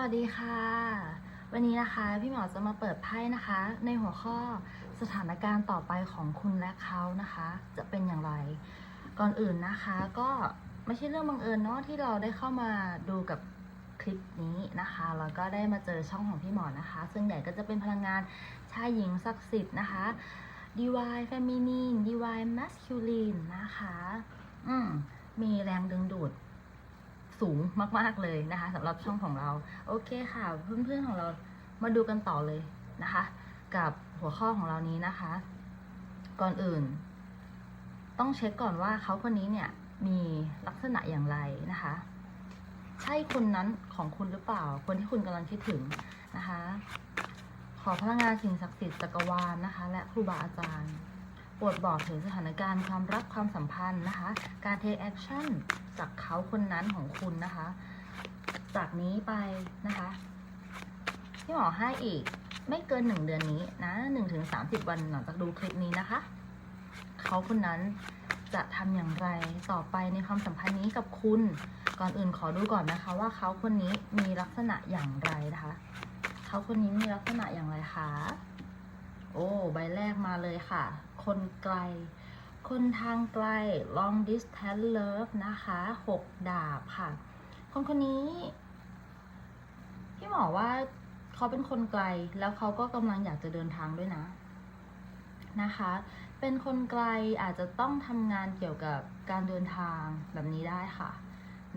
วัสดีค่ะ วันนี้นะคะพี่หมอจะมาเปิดไพ่นะคะ ในหัวข้อสถานการณ์ต่อไปของคุณและเขานะคะ จะเป็นอย่างไร ก่อนอื่นนะคะก็ไม่ใช่เรื่องบังเอิญเนาะที่เราได้เข้ามาดูกับคลิปนี้นะคะแล้วก็ได้มาเจอช่องของพี่หมอนะคะ ซึ่งใหญ่ก็จะเป็นพลังงานชายหญิงศักดิ์สิทธิ์นะคะ divine feminine divine masculine นะคะ อืมมีแรงดึงดูด สูงมากๆเลยนะคะสำหรับช่องของเรา โอเคค่ะ เพื่อนๆของเรามาดูกันต่อเลยนะคะ กับหัวข้อของเรานี้นะคะ ก่อนอื่น ต้องเช็คก่อนว่าเขาคนนี้เนี่ยมีลักษณะอย่างไรนะคะ ใช่คนนั้นของคุณหรือเปล่า คนที่คุณกำลังคิดถึงนะคะ ขอพลังงานสิ่งศักดิ์สิทธิ์จักรวาลนะคะ และครูบาอาจารย์ โปรดบอกถึงสถานการณ์ความรักความสัมพันธ์นะคะ การ take action จากเขาคนนั้นของคุณนะคะ จากนี้ไปนะคะพี่หมอให้อีกไม่เกินหนึ่งเดือนนี้นะหนึ่งถึงสามสิบวันหลังจากดูคลิปนี้นะคะ เขาคนนั้นจะทำอย่างไรต่อไปในความสัมพันธ์นี้กับคุณ ก่อนอื่นขอดูก่อนนะคะว่าเขาคนนี้มีลักษณะอย่างไรนะคะ เขาคนนี้มีลักษณะอย่างไรคะ โอ้ ใบแรกมาเลยค่ะ คนไกล คนทางไกล long distance love นะคะหกดาบค่ะ คนคนนี้ พี่หมอว่าเขาเป็นคนไกล แล้วเขาก็กำลังอยากจะเดินทางด้วยนะ นะคะ เป็นคนไกลอาจจะต้องทำงานเกี่ยวกับการเดินทางแบบนี้ได้ค่ะ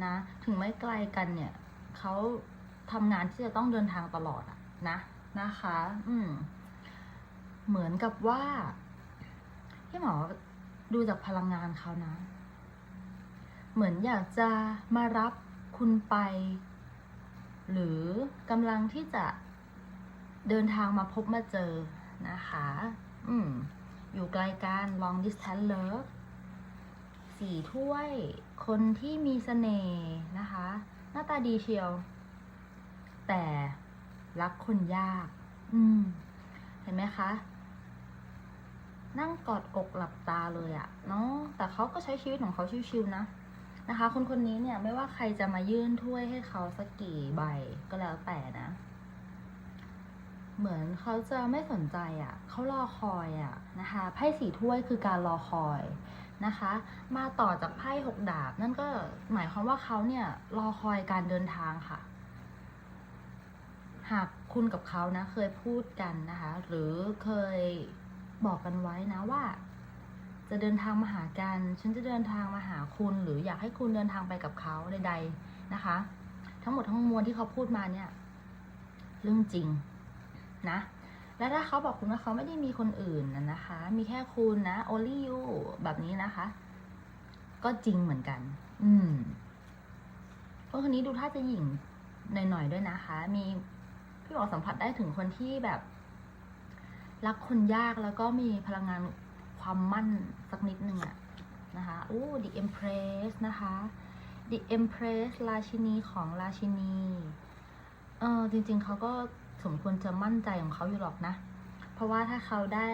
นะ ถึงไม่ไกลกันเนี่ยเขาทำงานที่จะต้องเดินทางตลอดอะนะ นะคะ อืม เหมือนกับว่าพี่หมอดูจากพลังงานเขานะ เหมือนอยากจะมารับคุณไป หรือกำลังที่จะเดินทางมาพบมาเจอนะคะ อืม อยู่ไกลกัน long distance love สี่ถ้วย คนที่มีเสน่ห์นะคะ หน้าตาดีเชียว แต่รักคนยาก อืม เห็นไหมคะ นั่งกอดอกหลับตาเลยอะเนาะแต่เขาก็ใช้ชีวิตของเขาชิวๆนะนะคะ คนคนนี้เนี่ยไม่ว่าใครจะมายื่นถ้วยให้เขาสักกี่ใบก็แล้วแต่นะ เหมือนเขาจะไม่สนใจอะ่ะเขารอคอยอะ่ะนะคะไพ่สีถ้วยคือการรอคอยนะคะ มาต่อจากไพ่หกดาบ นั่นก็หมายความว่าเขาเนี่ยรอคอยการเดินทางค่ะ หากคุณกับเขานะ เคยพูดกันนะคะ หรือเคย บอกกันไว้นะว่า จะเดินทางมาหากัน ฉันจะเดินทางมาหาคุณ หรืออยากให้คุณเดินทางไปกับเขาใด ๆนะคะ ทั้งหมดทั้งมวลที่เขาพูดมาเนี่ย เรื่องจริงนะ และถ้าเขาบอกคุณว่าเขาไม่ได้มีคนอื่นนะคะ มีแค่คุณนะ only you แบบนี้นะคะ ก็จริงเหมือนกัน อืมคนคนนี้ดูท่าจะหยิ่งหน่อยๆด้วยนะคะ มีพี่บอกสัมผัสได้ถึงคนที่แบบ รักคนยากแล้วก็มีพลังงานความมั่นสักนิดหนึ่งอะนะคะอู้ The Empress นะคะ The Empress ราชินีของราชินีเออจริงๆเขาก็สมควรจะมั่นใจของเขาอยู่หรอกนะ เพราะว่าถ้าเขาได้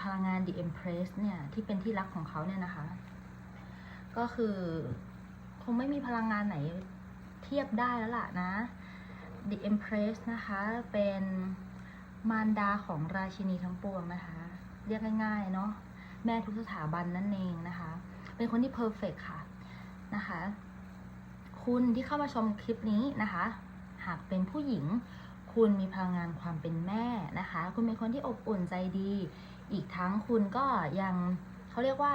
พลังงาน The Empress เนี่ยที่เป็นที่รักของเขาเนี่ยนะคะ ก็คือคงไม่มีพลังงานไหนเทียบได้แล้วล่ะนะ The Empress นะคะเป็น มารดาของราชินีทั้งปวงนะคะ เรียกง่ายๆเนาะแม่ทุกสถาบันนั่นเองนะคะ เป็นคนที่เพอร์เฟกค่ะนะคะ คุณที่เข้ามาชมคลิปนี้นะคะ หากเป็นผู้หญิง คุณมีพลังงานความเป็นแม่นะคะ คุณเป็นคนที่อบอุ่นใจดี อีกทั้งคุณก็ยังเขาเรียกว่า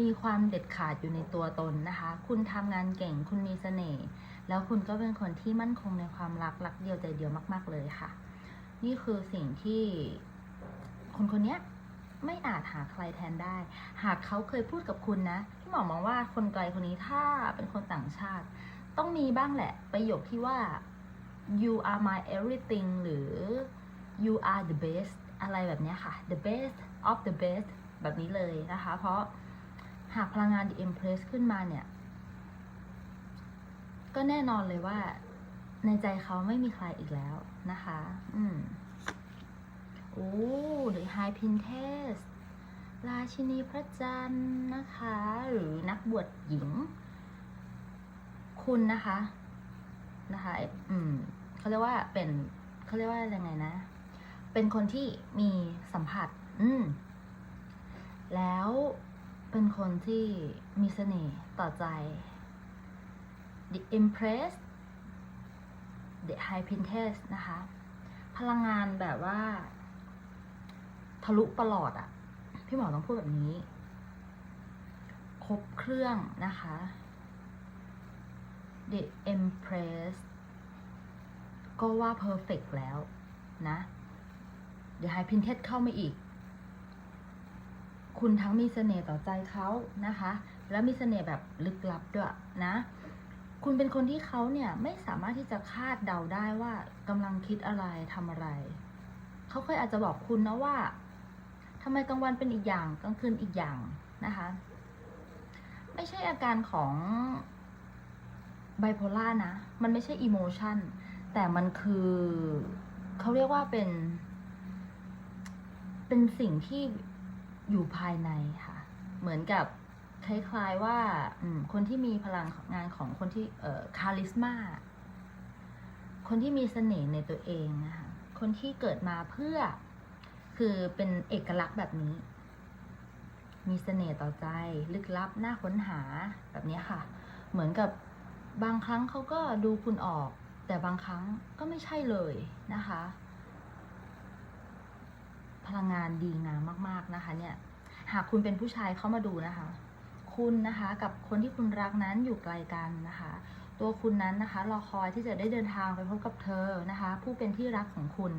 มีความเด็ดขาดอยู่ในตัวตนนะคะ คุณทำงานเก่ง คุณมีเสน่ห์ แล้วคุณก็เป็นคนที่มั่นคงในความรัก รักเดียวใจเดียวมาก ๆ เลยค่ะ นี่คือสิ่งที่คนคนนี้ไม่อาจหาใครแทนได้ หากเขาเคยพูดกับคุณนะพี่หมอมองว่าคนไกลคนนี้ถ้าเป็นคนต่างชาติ ต้องมีบ้างแหละ ประโยคที่ว่า you are my everything หรือ you are the best อะไรแบบนี้ค่ะ the best of the best แบบนี้เลยนะคะ เพราะหากพลังงาน the empress ขึ้นมาเนี่ย ก็แน่นอนเลยว่า ในใจเขาไม่มีใครอีกแล้วนะคะ อืมโอ้ the high princess ราชินีพระจันทร์นะคะ หรือนักบวชหญิง คุณนะคะ นะคะ อืมเขาเรียกว่าเป็นเขาเรียกว่าอยังไงนะ เป็นคนที่มีสัมผัส อืม แล้วเป็นคนที่มีเสน่ห์ต่อใจ The Empress The High Princess นะคะ พลังงานแบบว่า ทะลุประหลอดอะพี่หมอต้องพูดแบบนี้ ครบเครื่องนะคะ The Empress ก็ว่า perfect แล้วนะ The High Princess เข้ามาอีก คุณทั้งมีเสน่ห์ต่อใจเขานะคะ และมีเสน่ห์แบบลึกลับด้วยนะ คุณเป็นคนที่เขาเนี่ยไม่สามารถที่จะคาดเดาได้ว่ากำลังคิดอะไรทำอะไร เขาเคยอาจจะบอกคุณนะว่าทำไมกลางวันเป็นอีกอย่างกลางคืนอีกอย่างนะคะ ไม่ใช่อาการของไบโพล่านะ มันไม่ใช่อิโมชันแต่มันคือเขาเรียกว่าเป็น เป็นสิ่งที่อยู่ภายในค่ะ เหมือนกับ คล้ายๆว่าคนที่มีพลังงานของคนที่เอ่อคาลิสมาคนที่มีเสน่ห์ในตัวเองนะคะคนที่เกิดมาเพื่อคือเป็นเอกลักษณ์แบบนี้ มีเสน่ห์ต่อใจ ลึกลับน่าค้นหาแบบนี้ค่ะ เหมือนกับบางครั้งเขาก็ดูคุณออก แต่บางครั้งก็ไม่ใช่เลยนะคะ พลังงานดีงามมาก ๆนะคะ เนี่ย หากคุณเป็นผู้ชายเข้ามาดูนะคะ คุณนะคะกับคนที่คุณรักนั้นอยู่ไกลกันนะคะ ตัวคุณนั้นนะคะรอคอยที่จะได้เดินทางไปพบกับเธอนะคะ ผู้เป็นที่รักของคุณ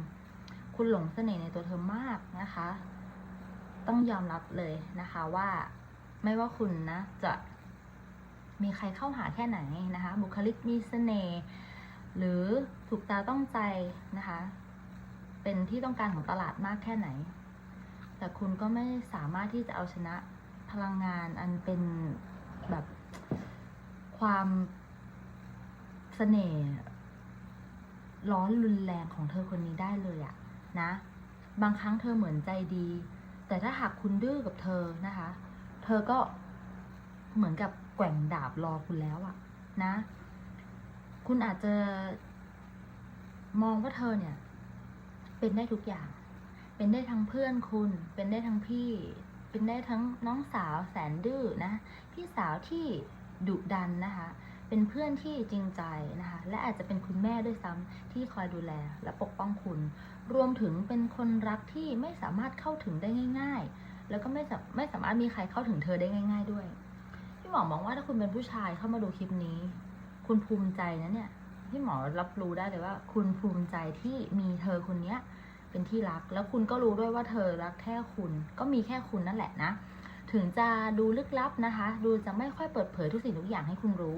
คุณหลงเสน่ห์ในตัวเธอมากนะคะ ต้องยอมรับเลยนะคะว่าไม่ว่าคุณนะจะมีใครเข้าหาแค่ไหนนะคะ บุคลิกมีเสน่ห์หรือถูกตาต้องใจนะคะ เป็นที่ต้องการของตลาดมากแค่ไหน แต่คุณก็ไม่สามารถที่จะเอาชนะ พลังงานอันเป็นแบบความเสน่ห์ร้อนรุนแรงของเธอคนนี้ได้เลยอะนะ บางครั้งเธอเหมือนใจดี แต่ถ้าหากคุณดื้อกับเธอนะคะ เธอก็เหมือนกับแกว่งดาบรอคุณแล้วอะนะ คุณอาจจะมองว่าเธอเนี่ย เป็นได้ทุกอย่าง เป็นได้ทั้งเพื่อนคุณ เป็นได้ทั้งพี่ เป็นได้ทั้งน้องสาวแสนดื้อนะ พี่สาวที่ดุดันนะคะ เป็นเพื่อนที่จริงใจนะคะ และอาจจะเป็นคุณแม่ด้วยซ้ำที่คอยดูแลและปกป้องคุณ รวมถึงเป็นคนรักที่ไม่สามารถเข้าถึงได้ง่าย ๆ แล้วก็ไม่สาไม่สามารถมีใครเข้าถึงเธอได้ง่าย ๆ ด้วย พี่หมอมองว่าถ้าคุณเป็นผู้ชายเข้ามาดูคลิปนี้ คุณภูมิใจนะเนี่ย พี่หมอรับรู้ได้เลยว่า คุณภูมิใจที่มีเธอคนเนี้ย เป็นที่รัก แล้วคุณก็รู้ด้วยว่าเธอรักแค่คุณ ก็มีแค่คุณนั่นแหละนะ ถึงจะดูลึกลับนะคะ ดูจะไม่ค่อยเปิดเผยทุกสิ่งทุกอย่างให้คุณรู้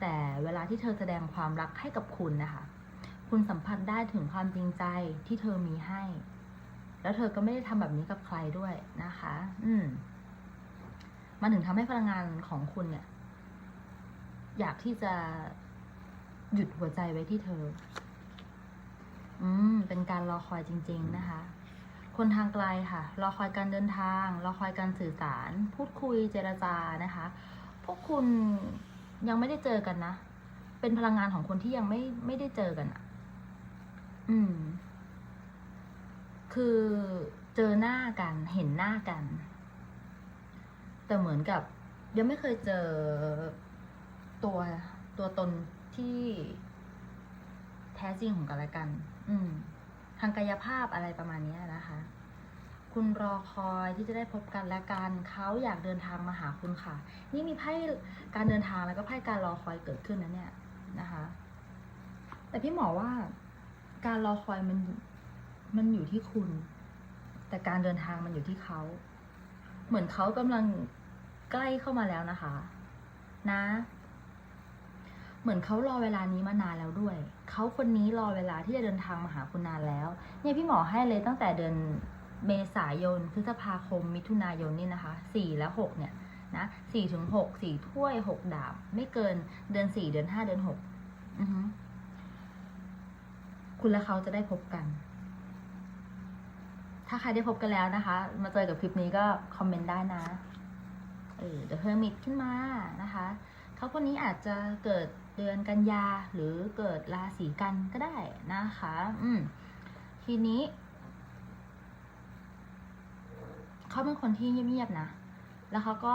แต่เวลาที่เธอแสดงความรักให้กับคุณนะคะ คุณสัมผัสได้ถึงความจริงใจที่เธอมีให้ แล้วเธอก็ไม่ได้ทำแบบนี้กับใครด้วยนะคะ อืมมันถึงทำให้พลังงานของคุณเนี่ย อยากที่จะหยุดหัวใจไว้ที่เธอ อืม เป็นการรอคอยจริง ๆนะคะ คนทางไกลค่ะ รอคอยการเดินทาง รอคอยการสื่อสาร พูดคุยเจรจานะคะ พวกคุณยังไม่ได้เจอกันนะ เป็นพลังงานของคนที่ยังไม่ไม่ได้เจอกันอะ อืม คือเจอหน้ากัน เห็นหน้ากัน แต่เหมือนกับ ยังไม่เคยเจอตัวตัวตนที่แท้จริงของกันและกัน ทางกายภาพอะไรประมาณนี้นะคะ คุณรอคอยที่จะได้พบกันและกันเขาอยากเดินทางมาหาคุณค่ะ นี่มีไพ่การเดินทางแล้วก็ไพ่การรอคอยเกิดขึ้นนะเนี่ยนะคะ แต่พี่หมอว่าการรอคอยมันมันอยู่ที่คุณ แต่การเดินทางมันอยู่ที่เขา เหมือนเขากำลังใกล้เข้ามาแล้วนะคะ นะ เหมือนเขารอเวลานี้มานานแล้วด้วย เขาคนนี้รอเวลาที่จะเดินทางมาหาคุณนานแล้ว เนี่ยพี่หมอให้เลยตั้งแต่เดือนเมษายน พฤษภาคม มิถุนายนนี่นะคะสี่และหกเนี่ยนะสี่ถึงหกสี่ถ้วยหกดาบ ไม่เกินเดือนสี่เดือนห้าเดือนหกคุณและเขาจะได้พบกัน ถ้าใครได้พบกันแล้วนะคะ มาเจอกับคลิปนี้ก็คอมเมนต์ได้นะ เออเดอะเฮอร์มิตขึ้นมานะคะ เขาคนนี้อาจจะเกิด เดือนกันยาหรือเกิดราศีกันก็ได้นะคะ อืมทีนี้ เขาเป็นคนที่เงียบๆนะ แล้วเขาก็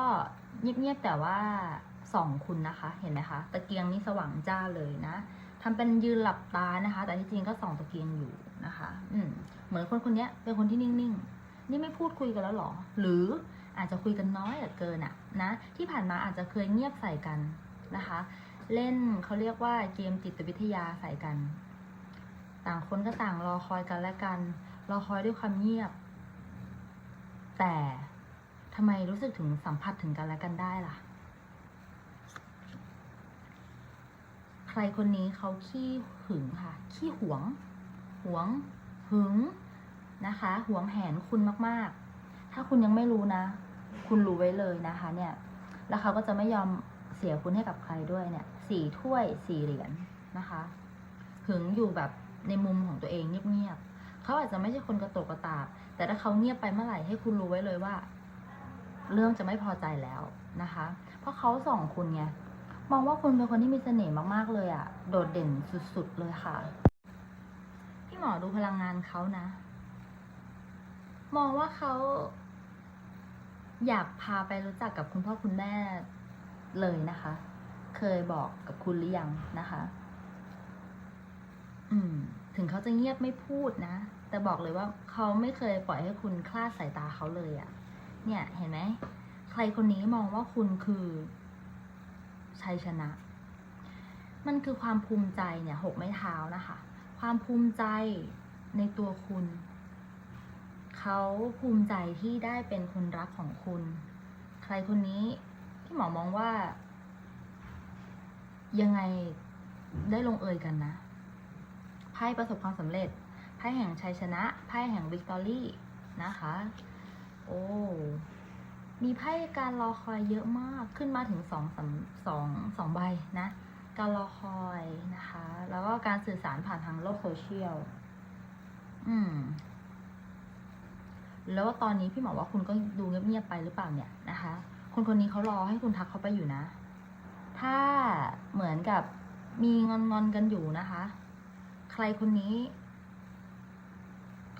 เงียบๆแต่ว่าส่องคุณนะคะ เห็นไหมคะ ตะเกียงนี่สว่างจ้าเลยนะทำเป็นยืนหลับตานะคะ แต่ที่จริงก็ส่องตะเกียงอยู่นะคะ อืมเหมือนคนคนนี้เป็นคนที่นิ่งๆ นี่ไม่พูดคุยกันแล้วหรอ หรืออาจจะคุยกันน้อยเหลือเกินอะนะ ที่ผ่านมาอาจจะเคยเงียบใส่กันนะคะ เล่นเขาเรียกว่าเกมจิตวิทยาใส่กัน ต่างคนก็ต่างรอคอยกันและกัน รอคอยด้วยความเงียบ แต่ทำไมรู้สึกถึงสัมผัสถึงกันและกันได้ล่ะ ใครคนนี้เขาขี้หึงค่ะ ขี้หวง หวง หึงนะคะ หวงแหนคุณมาก ๆ ถ้าคุณยังไม่รู้นะ คุณรู้ไว้เลยนะคะ เนี่ย แล้วเขาก็จะไม่ยอม สียคุณให้กับใครด้วยเนี่ยสี่ถ้วยสี่เหรียญนะคะหึงอยู่แบบในมุมของตัวเองเงียบๆเขาอาจจะไม่ใช่คนกระโตกกระตากแต่ถ้าเขาเงียบไปเมื่อไหร่ให้คุณรู้ไว้เลยว่า เรื่องจะไม่พอใจแล้วนะคะ เพราะเขาส่องคุณไงมองว่าคุณเป็นคนที่มีเสน่ห์มากๆเลยอะ โดดเด่นสุดๆเลยค่ะ พี่หมอดูพลังงานเขานะ มองว่าเขาอยากพาไปรู้จักกับคุณพ่อคุณแม่ เลยนะคะ เคยบอกกับคุณหรือยังนะคะ อืม ถึงเขาจะเงียบไม่พูดนะ แต่บอกเลยว่าเขาไม่เคยปล่อยให้คุณคลาดสายตาเขาเลยอะเนี่ย เห็นไหม ใครคนนี้มองว่าคุณคือชัยชนะ มันคือความภูมิใจเนี่ย หกไม้เท้านะคะ ความภูมิใจในตัวคุณ เขาภูมิใจที่ได้เป็นคนรักของคุณ ใครคนนี้ พี่หมอมองว่า ยังไงได้ลงเอยกันนะไพ่ประสบความสำเร็จไพ่แห่งชัยชนะไพ่แห่งวิกตอรี่นะคะ โอ้มีไพ่การรอคอยเยอะมากขึ้นมาถึงสองสสองสองใบนะ การรอคอยนะคะ แล้วก็การสื่อสารผ่านทางโลกโซเชียลอืม แล้วตอนนี้พี่หมอว่าคุณก็ดูเงียบๆไปหรือเปล่าเนี่ยนะคะ คนคนนี้เขารอให้คุณทักเขาไปอยู่นะ ถ้าเหมือนกับมีงอนงอนกันอยู่นะคะ ใครคนนี้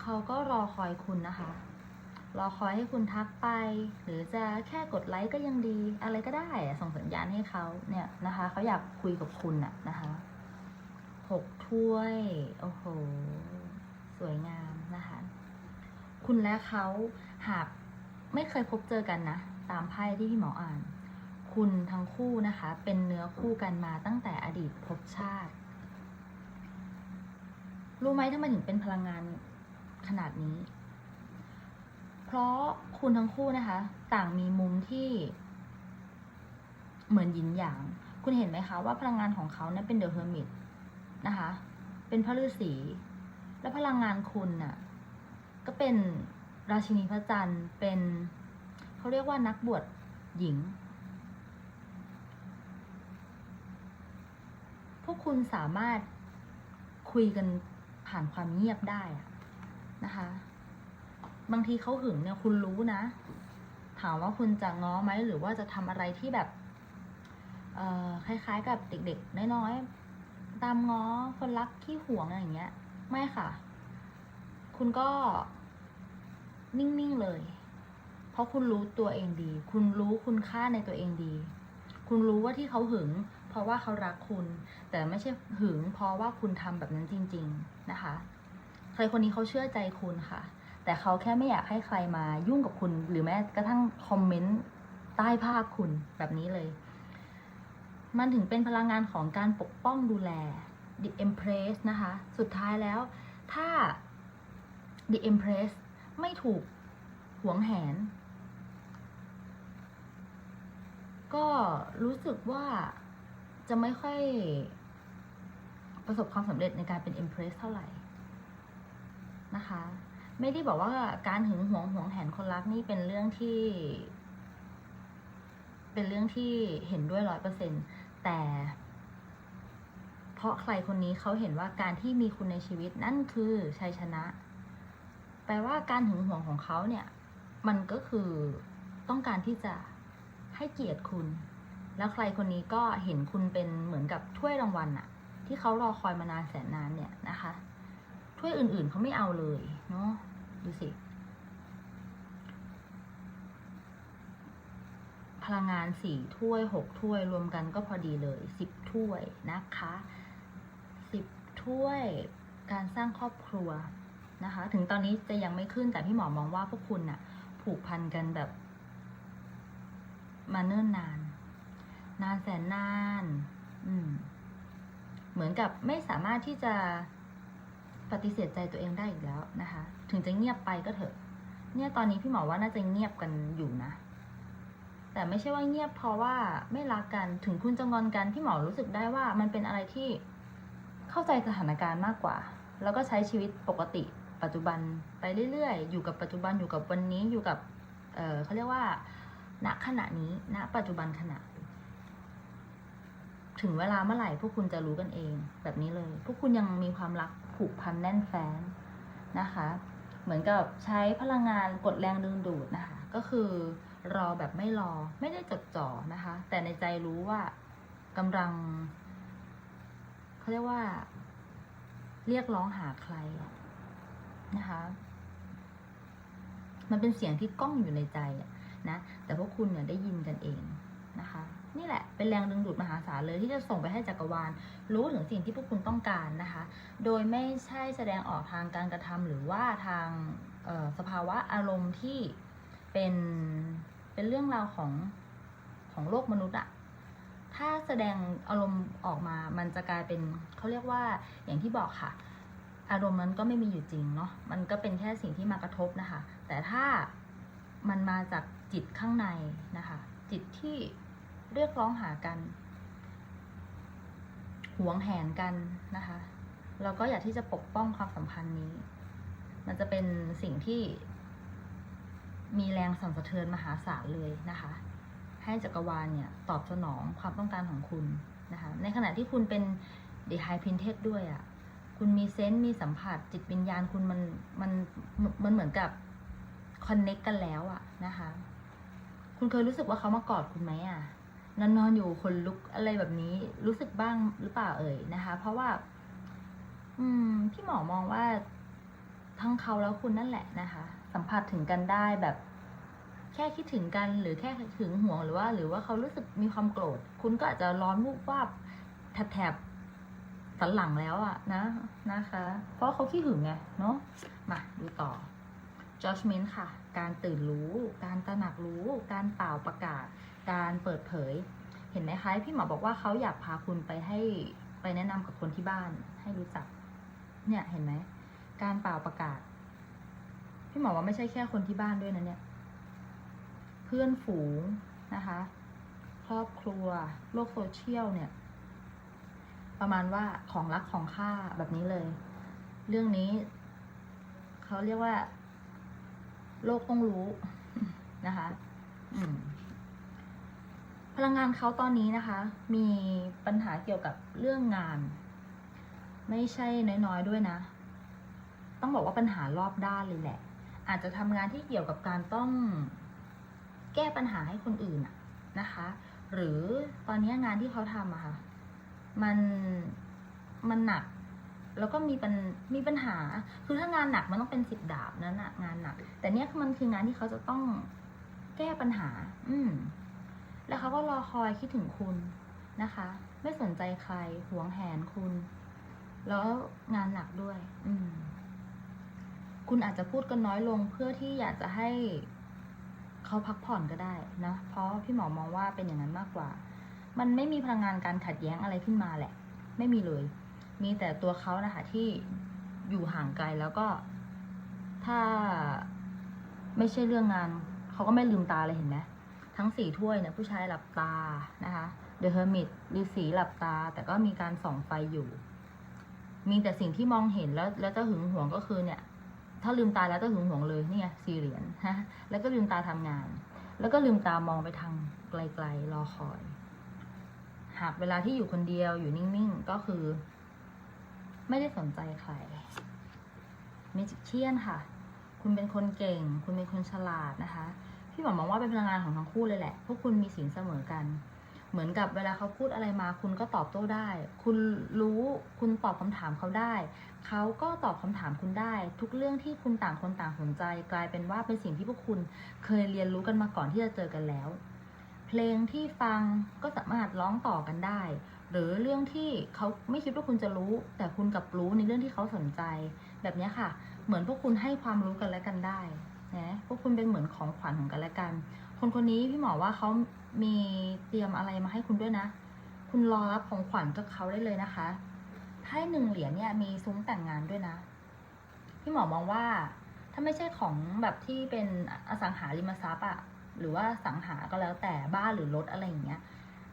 เขาก็รอคอยคุณนะคะ รอคอยให้คุณทักไป หรือจะแค่กดไลค์ก็ยังดี อะไรก็ได้ส่งสัญญาณให้เขาเนี่ยนะคะ เขาอยากคุยกับคุณอะนะคะหกถ้วย โอ้โห สวยงามนะคะ คุณและเขาหากไม่เคยพบเจอกันนะ ตามไพ่ที่พี่หมออ่าน คุณทั้งคู่นะคะ เป็นเนื้อคู่กันมาตั้งแต่อดีตภพชาติ รู้ไหมทำไมถึงเป็นพลังงานขนาดนี้ เพราะคุณทั้งคู่นะคะ ต่างมีมุมที่ เหมือนหยินหยาง คุณเห็นไหมคะว่าพลังงานของเขาเนี่ยเป็นเดอะเฮอร์มิตนะคะ เป็นพระฤาษี และพลังงานคุณน่ะ ก็เป็นราชินีพระจันทร์เป็น เขาเรียกว่านักบวชหญิง พวกคุณสามารถคุยกันผ่านความเงียบได้นะคะ บางทีเขาหึงเนี่ยคุณรู้นะ ถามว่าคุณจะง้อไหมหรือว่าจะทำอะไรที่แบบคล้ายๆ กับเด็กๆ น้อยๆ ตามง้อคนรักขี้หวงอะไรอย่างเงี้ย ไม่ค่ะ คุณก็นิ่ง ๆ เลย เพราะคุณรู้ตัวเองดี คุณรู้คุณค่าในตัวเองดี คุณรู้ว่าที่เขาหึง เพราะว่าเขารักคุณ แต่ไม่ใช่หึง เพราะว่าคุณทำแบบนั้นจริง ๆนะคะ ใครคนนี้เขาเชื่อใจคุณค่ะ แต่เขาแค่ไม่อยากให้ใครมายุ่งกับคุณ หรือแม้กระทั่งคอมเมนต์ใต้ภาพคุณแบบนี้เลย มันถึงเป็นพลังงานของการปกป้องดูแล The Empress นะคะ สุดท้ายแล้ว ถ้า The Empress ไม่ถูกหวงแหน ก็รู้สึกว่าจะไม่ค่อยประสบความสำเร็จในการเป็น Empress เท่าไหร่นะคะ ไม่ได้บอกว่าการหึงหวงหวงแหนคนรักนี่เป็นเรื่องที่ เป็นเรื่องที่เห็นด้วยร้อยเปอร์เซ็นแต่ เพราะใครคนนี้เขาเห็นว่าการที่มีคุณในชีวิตนั่นคือชัยชนะ แปลว่าการหึงหวงของเขาเนี่ย มันก็คือต้องการที่จะ ให้เกียรติคุณ แล้วใครคนนี้ก็เห็นคุณเป็นเหมือนกับถ้วยรางวัลอะที่เขารอคอยมานานแสนนานเนี่ยนะคะถ้วยอื่นๆเขาไม่เอาเลยเนาะดูสิพลังงานสี่ถ้วยหกถ้วยรวมกันก็พอดีเลยสิบถ้วยนะคะสิบถ้วยการสร้างครอบครัวนะคะ ถึงตอนนี้จะยังไม่ขึ้นแต่พี่หมอมองว่าพวกคุณน่ะผูกพันกันแบบ มาเนิ่นนาน นานแสนนาน อืม เหมือนกับไม่สามารถที่จะปฏิเสธใจตัวเองได้อีกแล้วนะคะ ถึงจะเงียบไปก็เถอะ เนี่ยตอนนี้พี่หมอว่าน่าจะเงียบกันอยู่นะ แต่ไม่ใช่ว่าเงียบเพราะว่าไม่รักกัน ถึงคุณจะงอนกันพี่หมอรู้สึกได้ว่ามันเป็นอะไรที่เข้าใจสถานการณ์มากกว่า แล้วก็ใช้ชีวิตปกติ ปัจจุบันไปเรื่อยๆ อยู่กับปัจจุบันอยู่กับวันนี้อยู่กับ เออเขาเรียกว่า ณขณะนี้ณปัจจุบันขณะ ถึงเวลาเมื่อไหร่พวกคุณจะรู้กันเอง แบบนี้เลย พวกคุณยังมีความรักผูกพันแน่นแฟ้นนะคะ เหมือนกับใช้พลังงานกดแรงดึงดูดนะคะ ก็คือรอแบบไม่รอไม่ได้จดจ่อนะคะ แต่ในใจรู้ว่ากำลังเขาเรียกว่า เรียกร้องหาใครนะคะ มันเป็นเสียงที่ก้องอยู่ในใจอะ นะแต่พวกคุณเนี่ยได้ยินกันเองนะคะ นี่แหละเป็นแรงดึงดูดมหาศาลเลยที่จะส่งไปให้จักรวาล รู้ถึงสิ่งที่พวกคุณต้องการนะคะ โดยไม่ใช่แสดงออกทางการกระทำหรือว่าทางสภาวะอารมณ์ที่เป็นเป็นเรื่องราวของของโลกมนุษย์อะถ้าแสดงอารมณ์ออกมา มันจะกลายเป็นเขาเรียกว่าอย่างที่บอกค่ะ อารมณ์นั้นก็ไม่มีอยู่จริงเนาะ มันก็เป็นแค่สิ่งที่มากระทบนะคะ แต่ถ้ามันมาจาก จิตข้างในนะคะ จิตที่เรียกร้องหากันหวงแหนกันนะคะเราก็อยากที่จะปกป้องความสัมพันธ์นี้ มันจะเป็นสิ่งที่ มีแรงสั่นสะเทือนมหาศาลเลยนะคะ ให้จักรวาลเนี่ยตอบสนองความต้องการของคุณนะคะ ในขณะที่คุณเป็น The High Princess ด้วยอะ่ะ คุณมีเซนส์มีสัมผัสจิตวิญญาณคุณมันมันมันเหมือนกับคอนเน็กกันแล้วอะนะคะ คุณเคยรู้สึกว่าเขามากอดคุณไหมอะนอนนอนอยู่คนลุกอะไรแบบนี้รู้สึกบ้างหรือเปล่าเอ่ยนะคะ เพราะว่า อืมพี่หมอมองว่าทั้งเขาแล้วคุณนั่นแหละนะคะ สัมผัสถึงกันได้แบบ แค่คิดถึงกันหรือแค่ถึงห่วงหรือว่า หรือว่าเขารู้สึกมีความโกรธ คุณก็อาจจะร้อนวูบวาบแถบสันหลังแล้วอะนะนะคะ เพราะเขาขี้หึงไงเนาะมาดูต่อ judgment ค่ะ การตื่นรู้ การตระหนักรู้ การเป่าประกาศ การเปิดเผย เห็นไหมคะ พี่หมอบอกว่าเขาอยากพาคุณไปให้ไปแนะนำกับคนที่บ้านให้รู้จัก เนี่ยเห็นไหม การเป่าประกาศ พี่หมอว่าไม่ใช่แค่คนที่บ้านด้วยนะเนี่ย เพื่อนฝูงนะคะ ครอบครัว โลกโซเชียลเนี่ย ประมาณว่าของรักของค่าแบบนี้เลย เรื่องนี้เขาเรียกว่า โลกต้องรู้นะคะพลังงานเขาตอนนี้นะคะ มีปัญหาเกี่ยวกับเรื่องงาน ไม่ใช่น้อยๆด้วยนะ ต้องบอกว่าปัญหารอบด้านเลยแหละ อาจจะทำงานที่เกี่ยวกับการต้องแก้ปัญหาให้คนอื่นนะคะ หรือตอนนี้งานที่เขาทำอะค่ะ มันมันหนัก แล้วก็มีปัญมีปัญหา คือถ้างานหนักมันต้องเป็นสิบดาบนั่นอะงานหนัก แต่เนี้ยมันคืองานที่เขาจะต้องแก้ปัญหา อืม แล้วเขาก็รอคอยคิดถึงคุณนะคะ ไม่สนใจใครหวงแหนคุณ แล้วงานหนักด้วย อืม คุณอาจจะพูดกันน้อยลงเพื่อที่อยากจะให้เขาพักผ่อนก็ได้นะ เพราะพี่หมอมองว่าเป็นอย่างนั้นมากกว่า มันไม่มีพลังงานการขัดแย้งอะไรขึ้นมาแหละ ไม่มีเลย มีแต่ตัวเขานะคะ ที่อยู่ห่างไกลแล้วก็ ถ้าไม่ใช่เรื่องงาน เขาก็ไม่ลืมตาเลยเห็นไหมทั้งสี่ถ้วยเนี่ยผู้ชายหลับตานะคะ The Hermit ฤาษีหลับตา แต่ก็มีการส่องไฟอยู่ มีแต่สิ่งที่มองเห็นแล้ว แล้วจะหึงหวงก็คือเนี่ย ถ้าลืมตาแล้วจะหึงหวงเลยเนี่ยสี่เหรียญฮะแล้วก็ลืมตาทำงาน แล้วก็ลืมตามองไปทางไกลๆรอคอย หากเวลาที่อยู่คนเดียวอยู่นิ่งๆ ก็คือ ไม่ได้สนใจใครเมจิกเชียนค่ะ คุณเป็นคนเก่ง คุณเป็นคนฉลาดนะคะ พี่หมอมองว่าเป็นพลังงานของทั้งคู่เลยแหละ พวกคุณมีสินเสมอกัน เหมือนกับเวลาเขาพูดอะไรมา คุณก็ตอบโต้ได้ คุณรู้ คุณตอบคำถามเขาได้ เขาก็ตอบคำถามคุณได้ ทุกเรื่องที่คุณต่างคนต่างสนใจ กลายเป็นว่าเป็นสิ่งที่พวกคุณเคยเรียนรู้กันมาก่อนที่จะเจอกันแล้ว เพลงที่ฟังก็สามารถร้องต่อกันได้ หรือเรื่องที่เขาไม่คิดว่าคุณจะรู้ แต่คุณกลับรู้ในเรื่องที่เขาสนใจ แบบนี้ค่ะ เหมือนพวกคุณให้ความรู้กันและกันได้นะพวกคุณเป็นเหมือนของขวัญของกันและกัน คนคนนี้พี่หมอว่าเขามีเตรียมอะไรมาให้คุณด้วยนะ คุณรอรับของขวัญจากเขาได้เลยนะคะให้หนึ่งเหรียญเนี่ยมีซุ้มแต่งงานด้วยนะ พี่หมอมองว่าถ้าไม่ใช่ของแบบที่เป็นอสังหาริมทรัพย์อะหรือว่าสังหาก็แล้วแต่บ้านหรือรถอะไรอย่างเงี้ย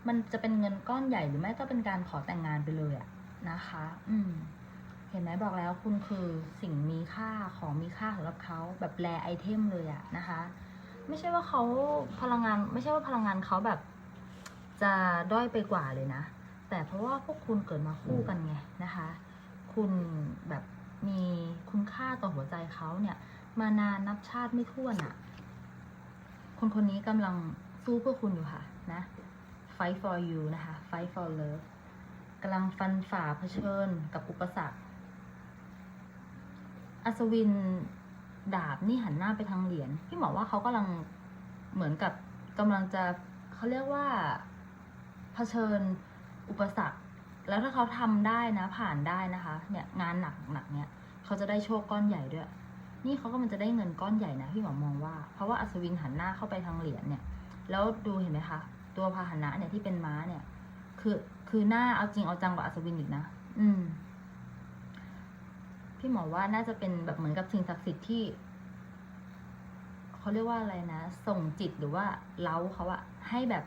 มันจะเป็นเงินก้อนใหญ่หรือไม่ก็เป็นการขอแต่งงานไปเลยอะนะคะ อืม เห็นไหมบอกแล้วคุณคือสิ่งมีค่าของมีค่าสำหรับเขาแบบแรไอเทมเลยอะนะคะ ไม่ใช่ว่าเขาพลังงาน ไม่ใช่ว่าพลังงานเขาแบบ จะด้อยไปกว่าเลยนะ แต่เพราะว่าพวกคุณเกิดมาคู่กันไงนะคะ คุณแบบมีคุณค่าต่อหัวใจเขาเนี่ย มานานนับชาติไม่ถ้วนอะ่ะ คนคนนี้กำลังสู้เพื่อคุณอยู่ค่ะ นะ fight for you นะคะ fight for love กำลังฟันฝ่าเผชิญกับอุปสรรค อัศวินดาบนี่หันหน้าไปทางเหรียญพี่หมอว่าเขากำลังเหมือนกับกำลังจะเขาเรียกว่าเผชิญอุปสรรค แล้วถ้าเขาทำได้นะผ่านได้นะคะ เนี่ยงานหนักหนักเนี่ยเขาจะได้โชคก้อนใหญ่ด้วย นี่เขาก็มันจะได้เงินก้อนใหญ่นะพี่หมอมองว่า เพราะว่าอัศวินหันหน้าเข้าไปทางเหรียญเนี่ย แล้วดูเห็นไหมคะ ตัวพาหนะเนี่ยที่เป็นม้าเนี่ย คือคือหน้าเอาจริงเอาจังกว่าอัศวินอีกนะอืม พี่หมอว่าน่าจะเป็นแบบเหมือนกับสิ่งศักดิ์สิทธิ์ที่เขาเรียกว่าอะไรนะส่งจิตหรือว่าเล้าเขาอะให้แบบ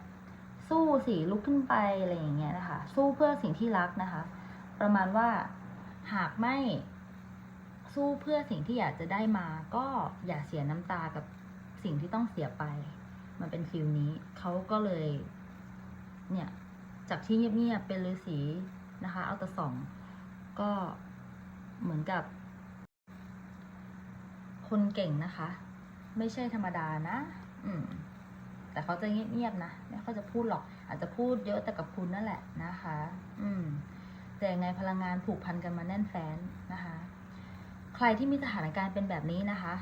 สู้สิลุกขึ้นไปอะไรอย่างเงี้ยนะคะ สู้เพื่อสิ่งที่รักนะคะ ประมาณว่าหากไม่สู้เพื่อสิ่งที่อยากจะได้มา ก็อย่าเสียน้ำตากับสิ่งที่ต้องเสียไป มันเป็นฟิลนี้เขาก็เลย เนี่ยจากที่เงียบๆเป็นฤาษีนะคะ เอาแต่สอง ก็เหมือนกับ คนเก่งนะคะ ไม่ใช่ธรรมดานะ อืม แต่เขาจะเงียบๆนะไม่ค่อยจะพูดหรอก อาจจะพูดเยอะแต่กับคุณนั่นแหละนะคะ อืม แต่ยังไงพลังงานผูกพันกันมาแน่นแฟ้นนะคะ ใครที่มีสถานการณ์เป็นแบบนี้นะคะ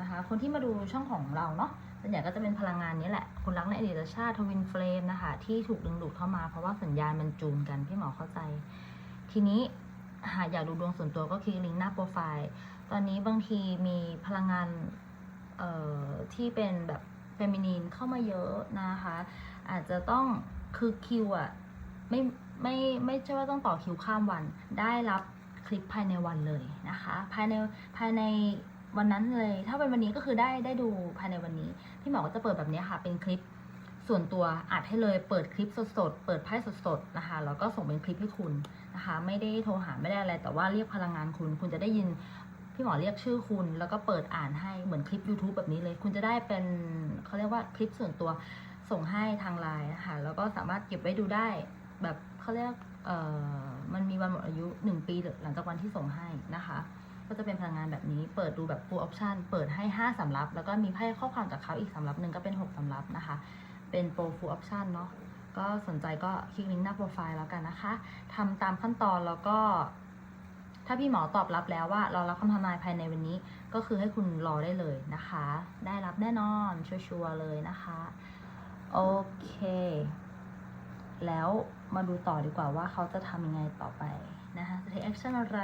นะคะ คนที่มาดูช่องของเราเนาะ ส่วนใหญ่ก็จะเป็นพลังงานนี้แหละคุณรักในอดีตชาติทวินเฟลมนะคะ ที่ถูกดึงดูดเข้ามาเพราะว่าสัญญาณมันจูนกันพี่หมอเข้าใจ ทีนี้หากอยากดูดวงส่วนตัวก็คลิกลิงก์หน้าโปรไฟล์ ตอนนี้บางทีมีพลังงานเอ่อที่เป็นแบบเฟมินีนเข้ามาเยอะนะคะ อาจจะต้องคือคิวอะไม่ไม่ไม่ใช่ว่าต้องต่อคิวข้ามวัน ได้รับคลิปภายในวันเลยนะคะ ภายในภายใน วันนั้นเลย ถ้าเป็นวันนี้ก็คือได้ได้ดูภายในวันนี้ พี่หมอก็จะเปิดแบบนี้ค่ะ เป็นคลิปส่วนตัวอัดให้เลยเปิดคลิปสดๆ เปิดไพ่สดๆนะคะแล้วก็ส่งเป็นคลิปให้คุณนะคะ ไม่ได้โทรหาไม่ได้อะไร แต่ว่าเรียกพลังงานคุณ คุณจะได้ยินพี่หมอเรียกชื่อคุณ แล้วก็เปิดอ่านให้เหมือนคลิป YouTube แบบนี้เลย คุณจะได้เป็นเขาเรียกว่าคลิปส่วนตัวส่งให้ทางไลน์นะคะแล้วก็สามารถเก็บไว้ดูได้แบบเขาเรียกเอ่อมันมีวันหมดอายุ 1 ปีหลังจากวันที่ส่งให้นะคะ ก็จะเป็นพลังงานแบบนี้ เปิดดูแบบ full option เปิดให้ 5สำรับ แล้วก็มีไพ่ข้อความจากเขาอีกสำรับหนึ่งก็เป็น 6สำรับนะคะ เป็น pro full option เนาะ ก็สนใจก็คลิกลิงก์หน้าโปรไฟล์แล้วกันนะคะ ทำตามขั้นตอนแล้วก็ ถ้าพี่หมอตอบรับแล้วว่า เรารับคำทำนายภายในวันนี้ ก็คือให้คุณรอได้เลยนะคะ ได้รับแน่นอนชัวร์ๆเลยนะคะ โอเค แล้วมาดูต่อดีกว่าว่าเขาจะทำยังไงต่อไปนะคะจะ take action อะไร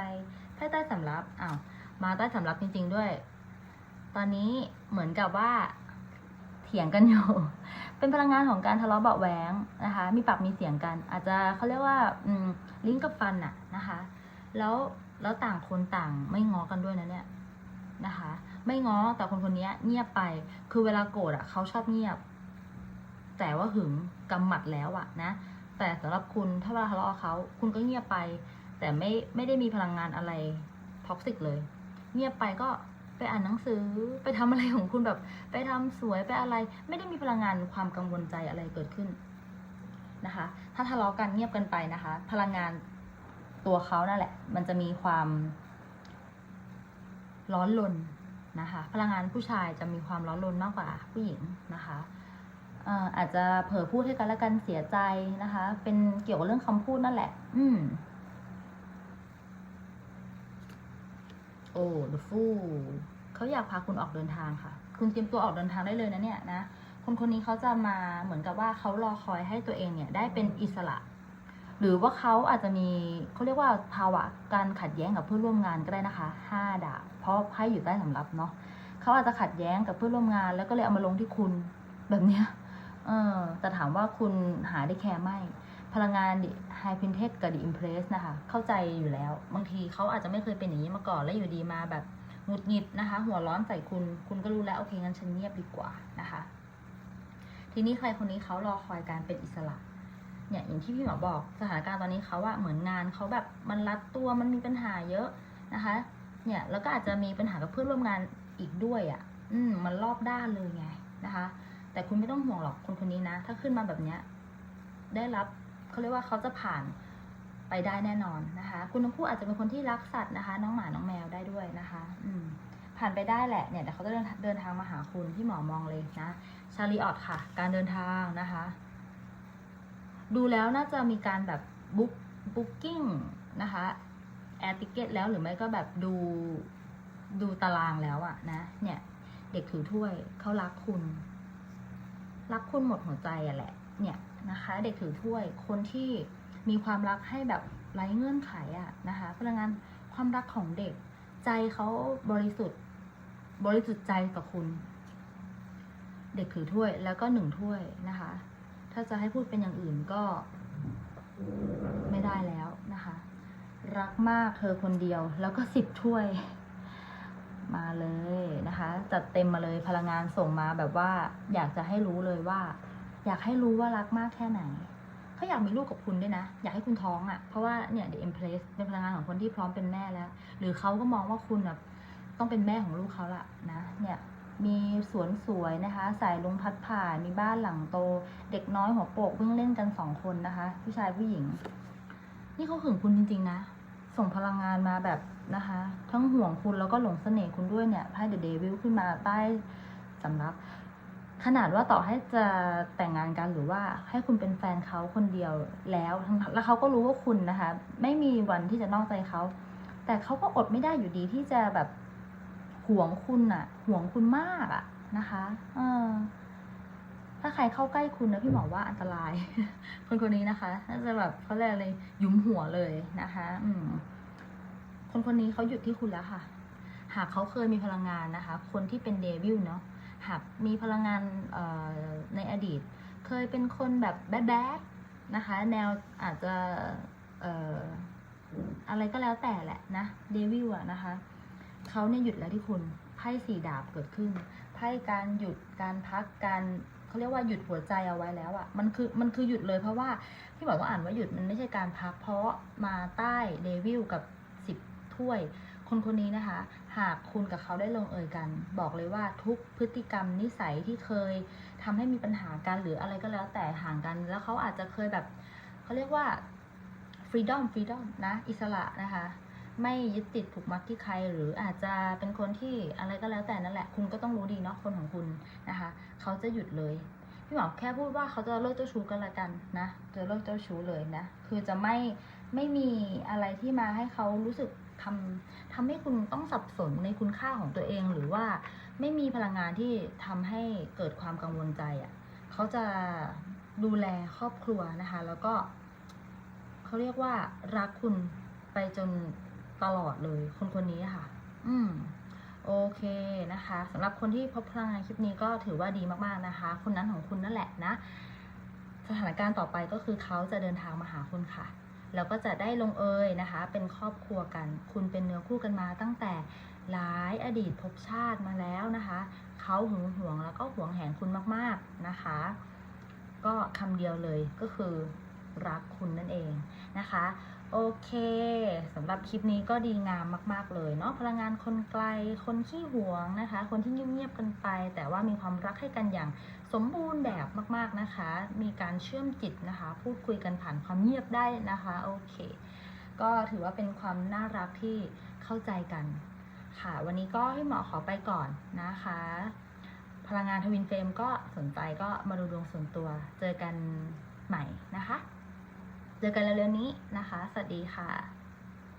ไพ่ใต้สำรับอ้าวมาใต้สำรับจริง ๆด้วย ตอนนี้เหมือนกับว่าเถียงกันอยู่ เป็นพลังงานของการทะเลาะเบาะแหวงนะคะ มีปากมีเสียงกัน อาจจะเขาเรียกว่าอืมลิ้นกับฟันอะนะคะ แล้วแล้วต่างคนต่างไม่ง้อกันด้วยนะเนี่ยนะคะ ไม่ง้อแต่คนคนนี้เงียบไป คือเวลาโกรธอะเขาชอบเงียบ แต่ว่าหึงกำหมัดแล้วอะนะแต่สำหรับคุณถ้าเวลาทะเลาะเขาคุณก็เงียบไป แต่ไม่ไม่ได้มีพลังงานอะไรท็อกซิกเลย เงียบไปก็ไปอ่านหนังสือไปทำอะไรของคุณแบบ ไปทำสวยไปอะไร ไม่ได้มีพลังงานความกังวลใจอะไรเกิดขึ้นนะคะ ถ้าทะเลาะกันเงียบกันไปนะคะ พลังงานตัวเขานั่นแหละ มันจะมีความ ร้อนรนนะคะ พลังงานผู้ชายจะมีความร้อนรนมากกว่าผู้หญิงนะคะอออาจจะเผลอพูดให้กันและกันเสียใจนะคะ เป็นเกี่ยวกับเรื่องคำพูดนั่นแหละ อืม โอ้ the fool เขาอยากพาคุณออกเดินทางค่ะ คุณเตรียมตัวออกเดินทางได้เลยนะเนี่ยนะ คนคนนี้เขาจะมาเหมือนกับว่าเขารอคอยให้ตัวเองเนี่ยได้เป็นอิสระ หรือว่าเขาอาจจะมีเขาเรียกว่าภาวะการขัดแย้งกับเพื่อนร่วมงานก็ได้นะคะห้าดาบเพราะไพ่อยู่ใต้สำรับเนาะเขาอาจจะขัดแย้งกับเพื่อนร่วมงาน แล้วก็เลยเอามาลงที่คุณแบบเนี้ยเออแต่ถามว่าคุณหาได้แค่ไหม พลังงานดิไฮพินเทสกับดิอิมเพรสนะคะ เข้าใจอยู่แล้ว บางทีเขาอาจจะไม่เคยเป็นอย่างนี้มาก่อน แล้วอยู่ดีมาแบบหงุดหงิดนะคะ หัวร้อนใส่คุณ คุณก็รู้แล้ว โอเค งั้นฉันเงียบดีกว่านะคะ ทีนี้ใครคนนี้เขารอคอยการเป็นอิสระ เนี่ยอย่างที่พี่หมอบอกสถานการณ์ตอนนี้เขาอะเหมือนงานเขาแบบมันรัดตัวมันมีปัญหาเยอะนะคะ เนี่ยแล้วก็อาจจะมีปัญหากับเพื่อนร่วมงานอีกด้วยอะ อืมมันรอบด้านเลยไงนะคะ แต่คุณไม่ต้องห่วงหรอกคนคนนี้นะ ถ้าขึ้นมาแบบเนี้ยได้รับ เขาเรียกว่าเขาจะผ่านไปได้แน่นอนนะคะ คุณทั้งคู่อาจจะเป็นคนที่รักสัตว์นะคะ น้องหมาน้องแมวได้ด้วยนะคะ อืมผ่านไปได้แหละเนี่ยแต่เขาจะเดินเดินทางมาหาคุณที่หมอมองเลยนะชาลีออตค่ะ การเดินทางนะคะ ดูแล้วน่าจะมีการแบบบุ๊กบุ๊กกิ้งนะคะแอร์ติเกตแล้วหรือไม่ก็แบบดูดูตารางแล้วอะนะ เนี่ย เด็กถือถ้วยเขารักคุณ รักคุณหมดหัวใจอะแหละ เนี่ย นะคะ เด็กถือถ้วยคนที่มีความรักให้แบบไร้เงื่อนไขอะนะคะพลังงานความรักของเด็ก ใจเขาบริสุทธิ์บริสุทธิ์ใจกับคุณ เด็กถือถ้วยแล้วก็หนึ่งถ้วยนะคะ ถ้าจะให้พูดเป็นอย่างอื่นก็ไม่ได้แล้วนะคะ รักมากเธอคนเดียวแล้วก็สิบถ้วย มาเลยนะคะจัดเต็มมาเลยพลังงานส่งมาแบบว่าอยากจะให้รู้เลยว่า อยากให้รู้ว่ารักมากแค่ไหนเขาอยากมีลูกกับคุณด้วยนะ อยากให้คุณท้องอะ่ะ เพราะว่าเนี่ย The Empress เป็นพลังงานของคนที่พร้อมเป็นแม่แล้ว หรือเขาก็มองว่าคุณแบบต้องเป็นแม่ของลูกเขาละนะ เนี่ยมีสวนสวยนะคะสายลมพัดผ่านมีบ้านหลังโต เด็กน้อยหัวโปกเพิ่งเล่นกันสองคนนะคะ ผู้ชายผู้หญิง นี่เขาหึงคุณจริง ๆ นะ ส่งพลังงานมาแบบนะคะ ทั้งห่วงคุณแล้วก็หลงเสน่ห์คุณด้วยเนี่ยไพ่เดอะเดวิลขึ้นมาใต้สำรับ ขนาดว่าต่อให้จะแต่งงานกันหรือว่าให้คุณเป็นแฟนเขาคนเดียวแล้ว แล้วเขาก็รู้ว่าคุณนะคะ ไม่มีวันที่จะนอกใจเขา แต่เขาก็อดไม่ได้อยู่ดีที่จะแบบห่วงคุณอะห่วงคุณมากอะนะคะเออถ้าใครเข้าใกล้คุณนะพี่หมอว่าอันตราย คนคนนี้นะคะน่าจะแบบเขาเรียกอะไรยุมหัวเลยนะคะ อืม คนคนนี้เขาหยุดที่คุณแล้วค่ะ หากเขาเคยมีพลังงานนะคะ คนที่เป็นเดวิลเนาะ หากมีพลังงานในอดีต เคยเป็นคนแบบแบดๆนะคะ แนวอาจจะอออะไรก็แล้วแต่แหละนะเดวิลอะนะคะเขาเนี่ยหยุดแล้วที่คุณไพ่สี่ดาบเกิดขึ้นไพ่การหยุดการพักการเขาเรียกว่าหยุดหัวใจเอาไว้แล้วอะมันคือมันคือหยุดเลยเพราะว่าที่บอกว่าอ่านว่าหยุดมันไม่ใช่การพักเพราะมาใต้เดวิลกับสิบถ้วย คนคนนี้นะคะ หากคุณกับเขาได้ลงเอยกัน บอกเลยว่าทุกพฤติกรรมนิสัยที่เคยทำให้มีปัญหากันหรืออะไรก็แล้วแต่ห่างกัน แล้วเขาอาจจะเคยแบบเขาเรียกว่า freedom freedom นะอิสระนะคะไม่ยึดติดผูกมัดที่ใคร หรืออาจจะเป็นคนที่อะไรก็แล้วแต่นั่นแหละ คุณก็ต้องรู้ดีเนาะคนของคุณนะคะ เขาจะหยุดเลยพี่หมอแค่พูดว่าเขาจะเลิกเจ้าชู้กันละกันนะจะเลิกเจ้าชู้เลยนะคือจะไม่ไม่มีอะไรที่มาให้เขารู้สึก ทำทำให้คุณต้องสับสนในคุณค่าของตัวเอง หรือว่าไม่มีพลังงานที่ทำให้เกิดความกังวลใจอะ่ะเขาจะดูแลครอบครัวนะคะ แล้วก็เขาเรียกว่ารักคุณไปจนตลอดเลยคนคนนี้ค่ะ อืมโอเคนะคะสำหรับคนที่พบพลังงานคลิปนี้ก็ถือว่าดีมากๆนะคะ คนนั้นของคุณนั่นแหละนะ สถานการณ์ต่อไปก็คือเขาจะเดินทางมาหาคุณค่ะ แล้วก็จะได้ลงเอยนะคะ เป็นครอบครัวกัน คุณเป็นเนื้อคู่กันมาตั้งแต่หลายอดีตภพชาติมาแล้วนะคะเขาหึงหวงแล้วก็หวงแหนคุณมากๆนะคะ ก็คำเดียวเลยก็คือรักคุณนั่นเองนะคะ โอเคสำหรับคลิปนี้ก็ดีงามมาก ๆ เลยเนาะพลังงานคนไกลคนขี้หวงนะคะ คนที่เงียบๆกันไป แต่ว่ามีความรักให้กันอย่าง สมบูรณ์แบบมากๆนะคะ มีการเชื่อมจิตนะคะ พูดคุยกันผ่านความเงียบได้นะคะโอเค ก็ถือว่าเป็นความน่ารักที่เข้าใจกันค่ะ วันนี้ก็ให้หมอขอไปก่อนนะคะ พลังงานทวินเฟรมก็สนใจก็มาดูดวงส่วนตัว เจอกันใหม่นะคะ เจอกันเร็วๆนี้นะคะ สวัสดีค่ะ